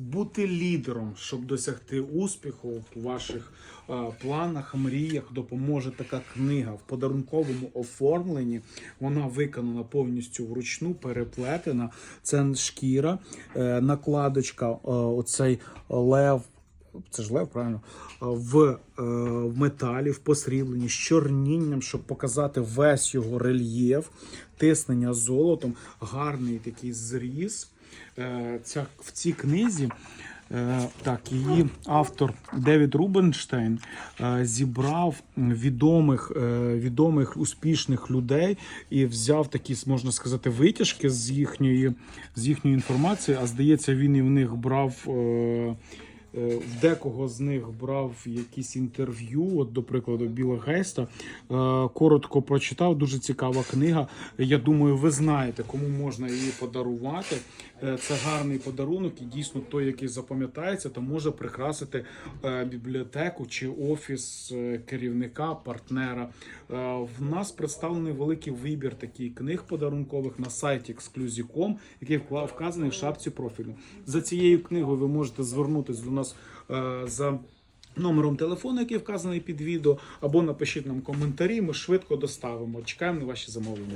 бути лідером, щоб досягти успіху у ваших е, планах, мріях, допоможе така книга в подарунковому оформленні. Вона виконана повністю вручну, переплетена. Це шкіра, е, накладочка, е, оцей лев. Це ж лев, правильно, в, в металі, в посрібленні, з чорнінням, щоб показати весь його рельєф, тиснення золотом, гарний такий зріз. Е, Ця, в цій книзі е, так, її автор Девід Рубенштейн е, зібрав відомих, відомих успішних людей і взяв такі, можна сказати, витяжки з їхньої, з їхньої інформації. А здається, він і в них брав. Е, В декого з них брав якісь інтерв'ю, от, до прикладу, Біла Гейста. Е, Коротко прочитав, дуже цікава книга. Я думаю, ви знаєте, кому можна її подарувати. Е, Це гарний подарунок і дійсно той, який запам'ятається, та може прикрасити бібліотеку чи офіс керівника, партнера. В нас представлений великий вибір таких книг подарункових на сайті Exclusive.com, який вказаний в шапці профілю. За цією книгою ви можете звернутися до нас е, за. Номером телефону, який вказаний під відео, або напишіть нам коментарі. Ми швидко доставимо. Чекаємо на ваші замовлення.